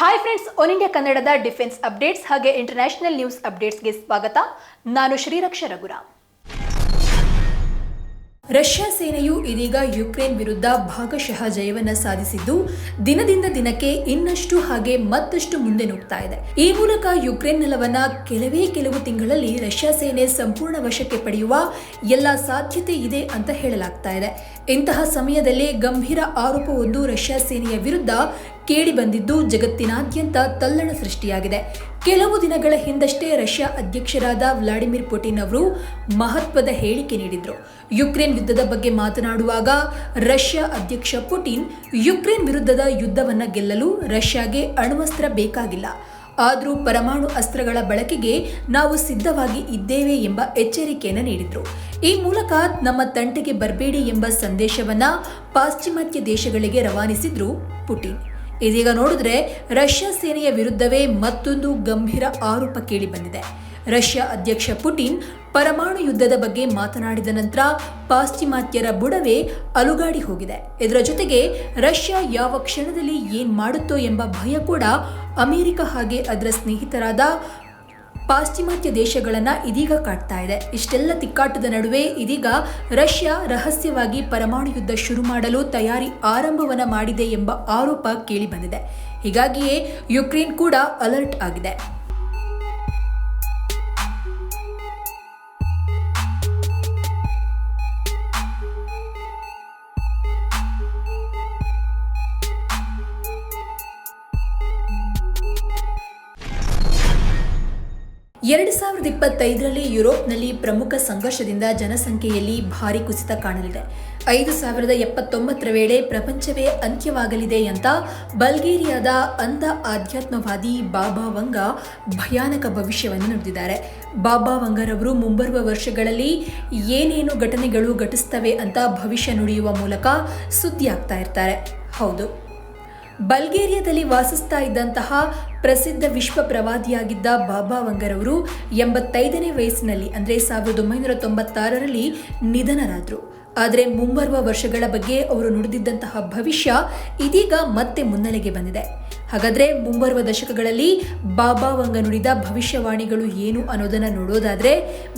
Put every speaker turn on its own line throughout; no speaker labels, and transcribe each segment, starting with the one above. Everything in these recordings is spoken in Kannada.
ಹಾಯ್ ಫ್ರೆಂಡ್ಸ್ ಒನ್ ಇಂಡಿಯಾ ಕನ್ನಡದ ಡಿಫೆನ್ಸ್ ಅಪ್ಡೇಟ್ಸ್ ಹಾಗೆ ಇಂಟರ್ನ್ಯಾಷನಲ್ ನ್ಯೂಸ್ ಅಪ್ಡೇಟ್ಸ್ಗೆ ಸ್ವಾಗತ. ನಾನು ಶ್ರೀರಕ್ಷ ರಘುರಾಮ್. ರಷ್ಯಾ ಸೇನೆಯು ಇದೀಗ ಯುಕ್ರೇನ್ ವಿರುದ್ಧ ಭಾಗಶಃ ಜಯವನ್ನ ಸಾಧಿಸಿದ್ದು, ದಿನದಿಂದ ದಿನಕ್ಕೆ ಇನ್ನಷ್ಟು ಹಾಗೆ ಮತ್ತಷ್ಟು ಮುಂದೆ ನುಗ್ತಾ ಇದೆ. ಈ ಮೂಲಕ ಯುಕ್ರೇನ್ ನೆಲವನ್ನ ಕೆಲವೇ ಕೆಲವು ತಿಂಗಳಲ್ಲಿ ರಷ್ಯಾ ಸೇನೆ ಸಂಪೂರ್ಣ ವಶಕ್ಕೆ ಪಡೆಯುವ ಎಲ್ಲ ಸಾಧ್ಯತೆ ಇದೆ ಅಂತ ಹೇಳಲಾಗ್ತಾ ಇದೆ. ಇಂತಹ ಸಮಯದಲ್ಲಿ ಗಂಭೀರ ಆರೋಪವೊಂದು ರಷ್ಯಾ ಸೇನೆಯ ವಿರುದ್ಧ ಕೇಳಿ ಬಂದಿದ್ದು ಜಗತ್ತಿನಾದ್ಯಂತ ತಲ್ಲಣ ಸೃಷ್ಟಿಯಾಗಿದೆ. ಕೆಲವು ದಿನಗಳ ಹಿಂದಷ್ಟೇ ರಷ್ಯಾ ಅಧ್ಯಕ್ಷರಾದ ವ್ಲಾಡಿಮಿರ್ ಪುಟಿನ್ ಅವರು ಮಹತ್ವದ ಹೇಳಿಕೆ ನೀಡಿದ್ರು. ಯುಕ್ರೇನ್ ಯುದ್ಧದ ಬಗ್ಗೆ ಮಾತನಾಡುವಾಗ ರಷ್ಯಾ ಅಧ್ಯಕ್ಷ ಪುಟಿನ್ ಯುಕ್ರೇನ್ ವಿರುದ್ಧದ ಯುದ್ಧವನ್ನು ಗೆಲ್ಲಲು ರಷ್ಯಾಗೆ ಅಣ್ವಸ್ತ್ರ ಬೇಕಾಗಿಲ್ಲ. ಆದರೂ ಪರಮಾಣು ಅಸ್ತ್ರಗಳ ಬಳಕೆಗೆ ನಾವು ಸಿದ್ಧವಾಗಿ ಇದ್ದೇವೆ ಎಂಬ ಎಚ್ಚರಿಕೆಯನ್ನು ನೀಡಿದರು. ಈ ಮೂಲಕ ನಮ್ಮ ತಂಟೆಗೆ ಬರಬೇಡಿ ಎಂಬ ಸಂದೇಶವನ್ನ ಪಾಶ್ಚಿಮಾತ್ಯ ದೇಶಗಳಿಗೆ ರವಾನಿಸಿದ್ರು ಪುಟಿನ್. ಇದೀಗ ನೋಡಿದ್ರೆ ರಷ್ಯಾ ಸೇನೆಯ ವಿರುದ್ಧವೇ ಮತ್ತೊಂದು ಗಂಭೀರ ಆರೋಪ ಕೇಳಿ ಬಂದಿದೆ ರಷ್ಯಾ ಅಧ್ಯಕ್ಷ ಪುಟಿನ್ ಪರಮಾಣು ಯುದ್ಧದ ಬಗ್ಗೆ ಮಾತನಾಡಿದ ನಂತರ ಪಾಶ್ಚಿಮಾತ್ಯರ ಬುಡವೇ ಅಲುಗಾಡಿ ಹೋಗಿದೆ. ಇದರ ಜೊತೆಗೆ ರಷ್ಯಾ ಯಾವ ಕ್ಷಣದಲ್ಲಿ ಏನ್ ಮಾಡುತ್ತೋ ಎಂಬ ಭಯ ಕೂಡ ಅಮೆರಿಕ ಹಾಗೆ ಅದರ ಸ್ನೇಹಿತರಾದ ಪಾಶ್ಚಿಮಾತ್ಯ ದೇಶಗಳನ್ನು ಇದೀಗ ಕಾಡ್ತಾ ಇದೆ. ಇಷ್ಟೆಲ್ಲ ತಿಕ್ಕಾಟದ ನಡುವೆ ಇದೀಗ ರಷ್ಯಾ ರಹಸ್ಯವಾಗಿ ಪರಮಾಣು ಯುದ್ಧ ಶುರು ಮಾಡಲು ತಯಾರಿ ಆರಂಭವನ್ನು ಮಾಡಿದೆ ಎಂಬ ಆರೋಪ ಕೇಳಿಬಂದಿದೆ ಹೀಗಾಗಿಯೇ ಯುಕ್ರೇನ್ ಕೂಡ ಅಲರ್ಟ್ ಆಗಿದೆ. ಎರಡು ಸಾವಿರದ ಇಪ್ಪತ್ತೈದರಲ್ಲಿ ಯುರೋಪ್ನಲ್ಲಿ ಪ್ರಮುಖ ಸಂಘರ್ಷದಿಂದ ಜನಸಂಖ್ಯೆಯಲ್ಲಿ ಭಾರಿ ಕುಸಿತ ಕಾಣಲಿದೆ. ಐದು ಸಾವಿರದ ಎಪ್ಪತ್ತೊಂಬತ್ತರ ವೇಳೆ ಪ್ರಪಂಚವೇ ಅಂತ್ಯವಾಗಲಿದೆ ಅಂತ ಬಲ್ಗೇರಿಯಾದ ಅಂಧ ಆಧ್ಯಾತ್ಮವಾದಿ ಬಾಬಾ ವಂಗ ಭಯಾನಕ ಭವಿಷ್ಯವನ್ನು ನುಡಿದಿದ್ದಾರೆ. ಬಾಬಾ ವಂಗರವರು ಮುಂಬರುವ ವರ್ಷಗಳಲ್ಲಿ ಏನೇನು ಘಟನೆಗಳು ಘಟಿಸ್ತವೆ ಅಂತ ಭವಿಷ್ಯ ನುಡಿಯುವ ಮೂಲಕ ಸುದ್ದಿಯಾಗ್ತಾ ಇರ್ತಾರೆ. ಹೌದು. ಬಲ್ಗೇರಿಯಾದಲ್ಲಿ ವಾಸಿಸ್ತಾ ಇದ್ದಂತಹ ಪ್ರಸಿದ್ಧ ವಿಶ್ವ ಪ್ರವಾದಿಯಾಗಿದ್ದ ಬಾಬಾ ವಂಗರವರು ಎಂಬತ್ತೈದನೇ ವಯಸ್ಸಿನಲ್ಲಿ, ಅಂದರೆ ಸಾವಿರದ ಒಂಬೈನೂರ ತೊಂಬತ್ತಾರರಲ್ಲಿ ನಿಧನರಾದರು. ಆದರೆ ಮುಂಬರುವ ವರ್ಷಗಳ ಬಗ್ಗೆ ಅವರು ನುಡಿದಿದ್ದಂತಹ ಭವಿಷ್ಯ ಇದೀಗ ಮತ್ತೆ ಮುನ್ನೆಲೆಗೆ ಬಂದಿದೆ. ಹಾಗಾದ್ರೆ ಮುಂಬರುವ ದಶಕಗಳಲ್ಲಿ ಬಾಬಾ ವಂಗ ನುಡಿದ ಭವಿಷ್ಯವಾಣಿಗಳು ಏನು ಅನ್ನೋದನ್ನ ನೋಡೋದಾದ್ರೆ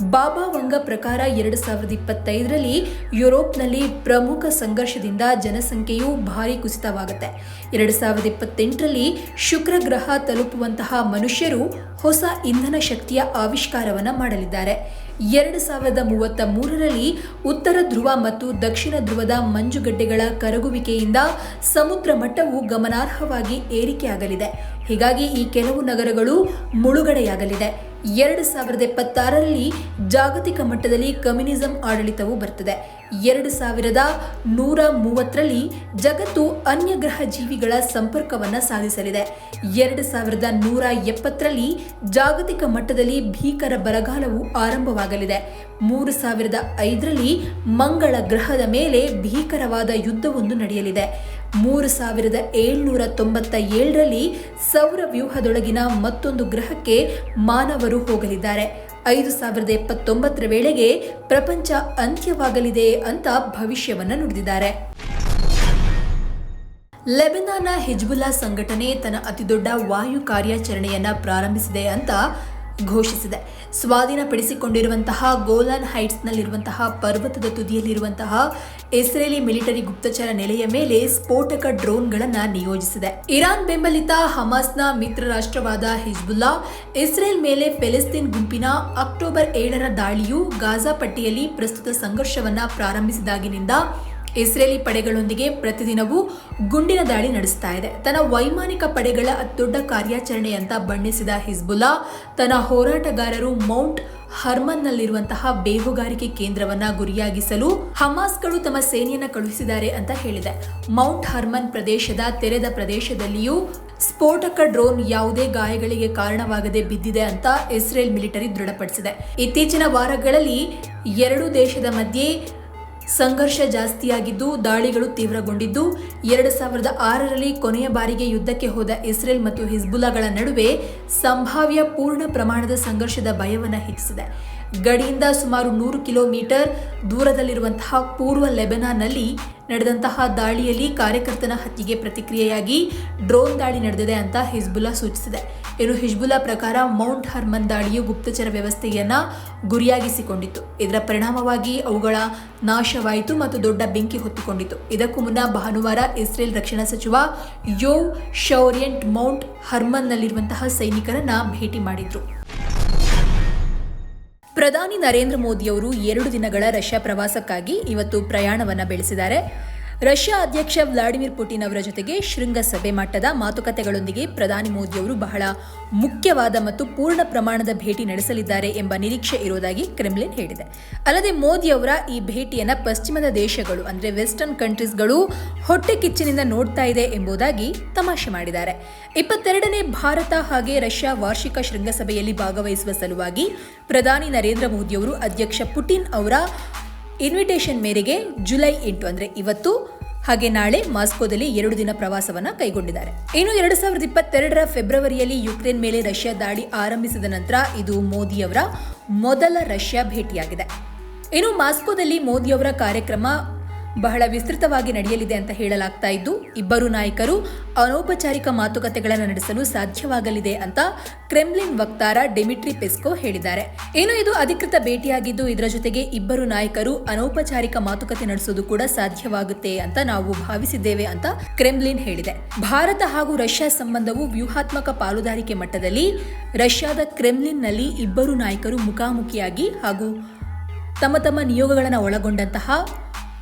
ಬಾಬಾ ವಂಗ ಪ್ರಕಾರ ಎರಡು ಸಾವಿರದ ಇಪ್ಪತ್ತೈದರಲ್ಲಿ ಯುರೋಪ್ನಲ್ಲಿ ಪ್ರಮುಖ ಸಂಘರ್ಷದಿಂದ ಜನಸಂಖ್ಯೆಯು ಭಾರಿ ಕುಸಿತವಾಗುತ್ತೆ. ಎರಡು ಸಾವಿರದ ಇಪ್ಪತ್ತೆಂಟರಲ್ಲಿ ಶುಕ್ರ ಗ್ರಹ ತಲುಪುವಂತಹ ಮನುಷ್ಯರು ಹೊಸ ಇಂಧನ ಶಕ್ತಿಯ ಆವಿಷ್ಕಾರವನ್ನು ಮಾಡಲಿದ್ದಾರೆ. ಎರಡು ಸಾವಿರದ ಮೂವತ್ತ ಮೂರರಲ್ಲಿ ಉತ್ತರ ಧ್ರುವ ಮತ್ತು ದಕ್ಷಿಣ ಧ್ರುವದ ಮಂಜುಗಡ್ಡೆಗಳ ಕರಗುವಿಕೆಯಿಂದ ಸಮುದ್ರ ಮಟ್ಟವು ಗಮನಾರ್ಹವಾಗಿ ಏರಿಕೆಯಾಗಲಿದೆ. ಹೀಗಾಗಿ ಈ ಕೆಲವು ನಗರಗಳು ಮುಳುಗಡೆಯಾಗಲಿದೆ. ಎರಡು ಸಾವಿರದ ಎಪ್ಪತ್ತಾರರಲ್ಲಿ ಜಾಗತಿಕ ಮಟ್ಟದಲ್ಲಿ ಕಮ್ಯುನಿಸಂ ಆಡಳಿತವು ಬರ್ತದೆ ಎರಡು ಸಾವಿರದ ನೂರ ಮೂವತ್ತರಲ್ಲಿ ಜಗತ್ತು ಅನ್ಯ ಗ್ರಹ ಜೀವಿಗಳ ಸಂಪರ್ಕವನ್ನು ಸಾಧಿಸಲಿದೆ. ಎರಡು ಸಾವಿರದ ನೂರ ಎಪ್ಪತ್ತರಲ್ಲಿ ಜಾಗತಿಕ ಮಟ್ಟದಲ್ಲಿ ಭೀಕರ ಬರಗಾಲವು ಆರಂಭವಾಗಲಿದೆ. ಮೂರು ಸಾವಿರದ ಐದರಲ್ಲಿ ಮಂಗಳ ಗ್ರಹದ ಮೇಲೆ ಭೀಕರವಾದ ಯುದ್ಧವೊಂದು ನಡೆಯಲಿದೆ. ಮೂರು ಸಾವಿರದ ಏಳ್ನೂರ ತೊಂಬತ್ತ ಏಳರಲ್ಲಿ ಸೌರ ವ್ಯೂಹದೊಳಗಿನ ಮತ್ತೊಂದು ಗ್ರಹಕ್ಕೆ ಮಾನವರು ಹೋಗಲಿದ್ದಾರೆ. ಐದು ಸಾವಿರದ ಎಪ್ಪತ್ತೊಂಬತ್ತರ ವೇಳೆಗೆ ಪ್ರಪಂಚ ಅಂತ್ಯವಾಗಲಿದೆ ಅಂತ ಭವಿಷ್ಯವನ್ನು ನುಡಿದಿದ್ದಾರೆ. ಲೆಬನಾನ್ನ ಹಿಜ್ಬುಲ್ಲಾ ಸಂಘಟನೆ ತನ್ನ ಅತಿದೊಡ್ಡ ವಾಯು ಕಾರ್ಯಾಚರಣೆಯನ್ನ ಪ್ರಾರಂಭಿಸಿದೆ ಅಂತ ಘೋಷಿಸಿದೆ. ಸ್ವಾಧೀನಪಡಿಸಿಕೊಂಡಿರುವಂತಹ ಗೋಲಾನ್ ಹೈಟ್ಸ್ನಲ್ಲಿರುವಂತಹ ಪರ್ವತದ ತುದಿಯಲ್ಲಿರುವಂತಹ ಇಸ್ರೇಲಿ ಮಿಲಿಟರಿ ಗುಪ್ತಚರ ನೆಲೆಯ ಮೇಲೆ ಸ್ಫೋಟಕ ಡ್ರೋನ್ಗಳನ್ನು ನಿಯೋಜಿಸಿದೆ. ಇರಾನ್ ಬೆಂಬಲಿತ ಹಮಾಸ್ನ ಮಿತ್ರ ರಾಷ್ಟ್ರವಾದ ಹಿಜ್ಬುಲ್ಲಾ, ಇಸ್ರೇಲ್ ಮೇಲೆ ಫೆಲಿಸ್ತೀನ್ ಗುಂಪಿನ ಅಕ್ಟೋಬರ್ ಏಳರ ದಾಳಿಯು ಗಾಜಾ ಪಟ್ಟಿಯಲ್ಲಿ ಪ್ರಸ್ತುತ ಸಂಘರ್ಷವನ್ನ ಪ್ರಾರಂಭಿಸಿದಾಗಿನಿಂದ ಇಸ್ರೇಲಿ ಪಡೆಗಳೊಂದಿಗೆ ಪ್ರತಿದಿನವೂ ಗುಂಡಿನ ದಾಳಿ ನಡೆಸ್ತಾ ಇದೆ. ತನ್ನ ವೈಮಾನಿಕ ಪಡೆಗಳ ಅತಿದೊಡ್ಡ ಕಾರ್ಯಾಚರಣೆ ಅಂತ ಬಣ್ಣಿಸಿದ ಹಿಜ್ಬುಲ್ಲಾ, ತನ್ನ ಹೋರಾಟಗಾರರು ಮೌಂಟ್ ಹರ್ಮನ್ನಲ್ಲಿರುವಂತಹ ಬೇಹುಗಾರಿಕೆ ಕೇಂದ್ರವನ್ನ ಗುರಿಯಾಗಿಸಲು ಹಮಾಸ್ಗಳು ತಮ್ಮ ಸೇನೆಯನ್ನ ಕಳುಹಿಸಿದ್ದಾರೆ ಅಂತ ಹೇಳಿದೆ. ಮೌಂಟ್ ಹರ್ಮನ್ ಪ್ರದೇಶದ ತೆರೆದ ಪ್ರದೇಶದಲ್ಲಿಯೂ ಸ್ಫೋಟಕ ಡ್ರೋನ್ ಯಾವುದೇ ಗಾಯಗಳಿಗೆ ಕಾರಣವಾಗದೆ ಬಿದ್ದಿದೆ ಅಂತ ಇಸ್ರೇಲ್ ಮಿಲಿಟರಿ ದೃಢಪಡಿಸಿದೆ. ಇತ್ತೀಚಿನ ವಾರಗಳಲ್ಲಿ ಎರಡು ದೇಶದ ಮಧ್ಯೆ ಸಂಘರ್ಷ ಜಾಸ್ತಿಯಾಗಿದ್ದು, ದಾಳಿಗಳು ತೀವ್ರಗೊಂಡಿದ್ದು. ಎರಡು ಸಾವಿರದ ಆರರಲ್ಲಿ ಕೊನೆಯ ಬಾರಿಗೆ ಯುದ್ಧಕ್ಕೆ ಹೋದ ಇಸ್ರೇಲ್ ಮತ್ತು ಹಿಜ್ಬುಲಾಗಳ ನಡುವೆ ಸಂಭಾವ್ಯ ಪೂರ್ಣ ಪ್ರಮಾಣದ ಸಂಘರ್ಷದ ಭಯವನ್ನು ಹೆಚ್ಚಿಸಿದೆ. ಗಡಿಯಿಂದ ಸುಮಾರು ನೂರು ಕಿಲೋಮೀಟರ್ ದೂರದಲ್ಲಿರುವಂತಹ ಪೂರ್ವ ಲೆಬನಾನ್ನಲ್ಲಿ ನಡೆದಂತಹ ದಾಳಿಯಲ್ಲಿ ಕಾರ್ಯಕರ್ತನ ಹತ್ಯೆಗೆ ಪ್ರತಿಕ್ರಿಯೆಯಾಗಿ ಡ್ರೋನ್ ದಾಳಿ ನಡೆದಿದೆ ಅಂತ ಹಿಜ್ಬುಲ್ಲಾ ಸೂಚಿಸಿದೆ. ಇನ್ನು ಹಿಜ್ಬುಲ್ಲಾ ಪ್ರಕಾರ ಮೌಂಟ್ ಹರ್ಮನ್ ದಾಳಿಯು ಗುಪ್ತಚರ ವ್ಯವಸ್ಥೆಯನ್ನ ಗುರಿಯಾಗಿಸಿಕೊಂಡಿತ್ತು. ಇದರ ಪರಿಣಾಮವಾಗಿ ಅವುಗಳ ನಾಶವಾಯಿತು ಮತ್ತು ದೊಡ್ಡ ಬೆಂಕಿ ಹೊತ್ತುಕೊಂಡಿತು ಇದಕ್ಕೂ ಮುನ್ನ ಭಾನುವಾರ ಇಸ್ರೇಲ್ ರಕ್ಷಣಾ ಸಚಿವ ಯೋ ಶೌರಿಯಂಟ್ ಮೌಂಟ್ ಹರ್ಮನ್ನಲ್ಲಿರುವಂತಹ ಸೈನಿಕರನ್ನ ಭೇಟಿ ಮಾಡಿದ್ರು. ಪ್ರಧಾನಿ ನರೇಂದ್ರ ಮೋದಿಯವರು ಎರಡು ದಿನಗಳ ರಷ್ಯಾ ಪ್ರವಾಸಕ್ಕಾಗಿ ಇವತ್ತು ಪ್ರಯಾಣವನ್ನು ಬೆಳೆಸಿದ್ದಾರೆ. ರಷ್ಯಾ ಅಧ್ಯಕ್ಷ ವ್ಲಾಡಿಮಿರ್ ಪುಟಿನ್ ಅವರ ಜೊತೆಗೆ ಶೃಂಗಸಭೆ ಮಟ್ಟದ ಮಾತುಕತೆಗಳೊಂದಿಗೆ ಪ್ರಧಾನಿ ಮೋದಿಯವರು ಬಹಳ ಮುಖ್ಯವಾದ ಮತ್ತು ಪೂರ್ಣ ಪ್ರಮಾಣದ ಭೇಟಿ ನಡೆಸಲಿದ್ದಾರೆ ಎಂಬ ನಿರೀಕ್ಷೆ ಇರುವುದಾಗಿ ಕ್ರೆಮ್ಲಿನ್ ಹೇಳಿದೆ. ಅಲ್ಲದೆ ಮೋದಿ ಅವರ ಈ ಭೇಟಿಯನ್ನು ಪಶ್ಚಿಮದ ದೇಶಗಳು, ಅಂದರೆ ವೆಸ್ಟರ್ನ್ ಕಂಟ್ರೀಸ್ಗಳು ಹೊಟ್ಟೆ ಕಿಚ್ಚಿನಿಂದ ನೋಡ್ತಾ ಇದೆ ಎಂಬುದಾಗಿ ತಮಾಷೆ ಮಾಡಿದ್ದಾರೆ. ಇಪ್ಪತ್ತೆರಡನೇ ಭಾರತ ಹಾಗೆ ರಷ್ಯಾ ವಾರ್ಷಿಕ ಶೃಂಗಸಭೆಯಲ್ಲಿ ಭಾಗವಹಿಸುವ ಸಲುವಾಗಿ ಪ್ರಧಾನಿ ನರೇಂದ್ರ ಮೋದಿಯವರು ಅಧ್ಯಕ್ಷ ಪುಟಿನ್ ಅವರ ಇನ್ವಿಟೇಷನ್ ಮೇರೆಗೆ ಜುಲೈ ಎಂಟು ಅಂದ್ರೆ ಇವತ್ತು, ಹಾಗೆ ನಾಳೆ ಮಾಸ್ಕೋದಲ್ಲಿ ಎರಡು ದಿನ ಪ್ರವಾಸವನ್ನ ಕೈಗೊಂಡಿದ್ದಾರೆ. ಇನ್ನು ಎರಡು ಸಾವಿರದ ಇಪ್ಪತ್ತೆರಡರ ಫೆಬ್ರವರಿಯಲ್ಲಿ ಯುಕ್ರೇನ್ ಮೇಲೆ ರಷ್ಯಾ ದಾಳಿ ಆರಂಭಿಸಿದ ನಂತರ ಇದು ಮೋದಿಯವರ ಮೊದಲ ರಷ್ಯಾ ಭೇಟಿಯಾಗಿದೆ. ಇನ್ನು ಮಾಸ್ಕೋದಲ್ಲಿ ಮೋದಿಯವರ ಕಾರ್ಯಕ್ರಮ ಬಹಳ ವಿಸ್ತೃತವಾಗಿ ನಡೆಯಲಿದೆ ಅಂತ ಹೇಳಲಾಗ್ತಾ ಇದ್ದು, ಇಬ್ಬರು ನಾಯಕರು ಅನೌಪಚಾರಿಕ ಮಾತುಕತೆಗಳನ್ನು ನಡೆಸಲು ಸಾಧ್ಯವಾಗಲಿದೆ ಅಂತ ಕ್ರೆಮ್ಲಿನ್ ವಕ್ತಾರ ಡೆಮಿಟ್ರಿ ಪೆಸ್ಕೋ ಹೇಳಿದ್ದಾರೆ. ಏನು ಇದು ಅಧಿಕೃತ ಭೇಟಿಯಾಗಿದ್ದು, ಇದರ ಜೊತೆಗೆ ಇಬ್ಬರು ನಾಯಕರು ಅನೌಪಚಾರಿಕ ಮಾತುಕತೆ ನಡೆಸೋದು ಕೂಡ ಸಾಧ್ಯವಾಗುತ್ತೆ ಅಂತ ನಾವು ಭಾವಿಸಿದ್ದೇವೆ ಅಂತ ಕ್ರೆಮ್ಲಿನ್ ಹೇಳಿದೆ. ಭಾರತ ಹಾಗೂ ರಷ್ಯಾ ಸಂಬಂಧವು ವ್ಯೂಹಾತ್ಮಕ ಪಾಲುದಾರಿಕೆ ಮಟ್ಟದಲ್ಲಿ, ರಷ್ಯಾದ ಕ್ರೆಮ್ಲಿನ್ನಲ್ಲಿ ಇಬ್ಬರು ನಾಯಕರು ಮುಖಾಮುಖಿಯಾಗಿ ಹಾಗೂ ತಮ್ಮ ತಮ್ಮ ನಿಯೋಗಗಳನ್ನು ಒಳಗೊಂಡಂತಹ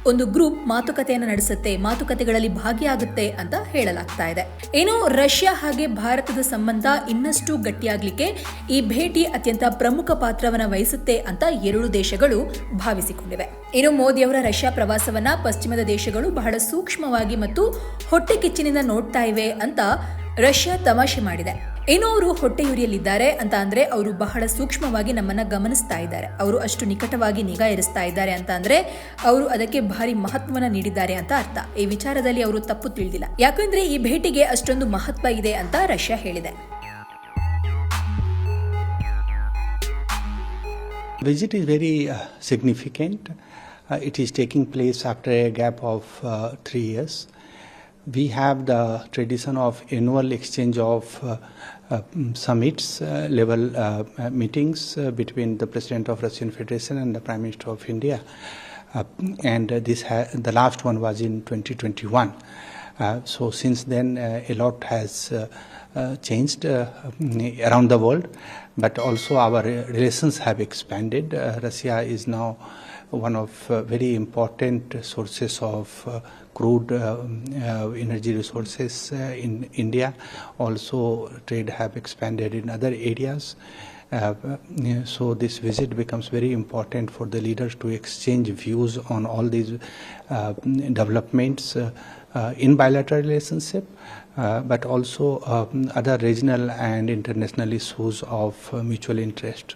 ಒಂದು ಗ್ರೂಪ್ ಮಾತುಕತೆಯನ್ನು ನಡೆಸುತ್ತೆ, ಮಾತುಕತೆಗಳಲ್ಲಿ ಭಾಗಿಯಾಗುತ್ತೆ ಅಂತ ಹೇಳಲಾಗ್ತಾ ಇದೆ. ಏನು ರಷ್ಯಾ ಹಾಗೆ ಭಾರತದ ಸಂಬಂಧ ಇನ್ನಷ್ಟು ಗಟ್ಟಿಯಾಗಲಿಕ್ಕೆ ಈ ಭೇಟಿ ಅತ್ಯಂತ ಪ್ರಮುಖ ಪಾತ್ರವನ್ನು ವಹಿಸುತ್ತೆ ಅಂತ ಎರಡು ದೇಶಗಳು ಭಾವಿಸಿಕೊಂಡಿವೆ. ಇನ್ನು ಮೋದಿ ಅವರ ರಷ್ಯಾ ಪ್ರವಾಸವನ್ನ ಪಶ್ಚಿಮದ ದೇಶಗಳು ಬಹಳ ಸೂಕ್ಷ್ಮವಾಗಿ ಮತ್ತು ಹೊಟ್ಟೆ ಕಿಚ್ಚಿನಿಂದ ನೋಡ್ತಾ ಇವೆ ಅಂತ ರಷ್ಯಾ ತಮಾಷೆ ಮಾಡಿದೆ. ಏನೋ ಅವರು ಹೊಟ್ಟೆಯುರಿಯಲ್ಲಿದ್ದಾರೆ ಅಂತ ಅಂದ್ರೆ ಅವರು ಬಹಳ ಸೂಕ್ಷ್ಮವಾಗಿ ನಮ್ಮನ್ನ ಗಮನಿಸ್ತಾ ಇದ್ದಾರೆ. ಅವರು ಅಷ್ಟು ನಿಕಟವಾಗಿ ನಿಗಾ ಇರಿಸ್ತಾ ಇದ್ದಾರೆ ಅಂತ ಅಂದ್ರೆ ಅವರು ಅದಕ್ಕೆ ಭಾರಿ ಮಹತ್ವನ ನೀಡಿದ್ದಾರೆ ಅಂತ ಅರ್ಥ. ಈ ವಿಚಾರದಲ್ಲಿ ಅವರು ತಪ್ಪು ತಿಳಿದಿಲ್ಲ. ಯಾಕಂದ್ರೆ ಈ ಭೇಟಿಗೆ ಅಷ್ಟೊಂದು ಮಹತ್ವ ಇದೆ ಅಂತ ರಷ್ಯಾ ಹೇಳಿದೆ.
Visit is very significant it Uh, taking place taking place after a gap years. We have the tradition of annual exchange of uh, uh, mm, summits, uh, level uh, uh, meetings uh, between the President of Russian Federation and the Prime Minister of India. And this the last one was in 2021. Uh, so since then, a lot has changed mm, around the world, but also our relations have expanded. Russia is now one of uh, very important sources of uh, crude uh, uh, energy resources uh, in India. Also, trade have expanded in other areas. Uh, so this visit becomes very important for the leaders to exchange views on all these developments in bilateral relationship, but also um, other regional and international issues of mutual interest.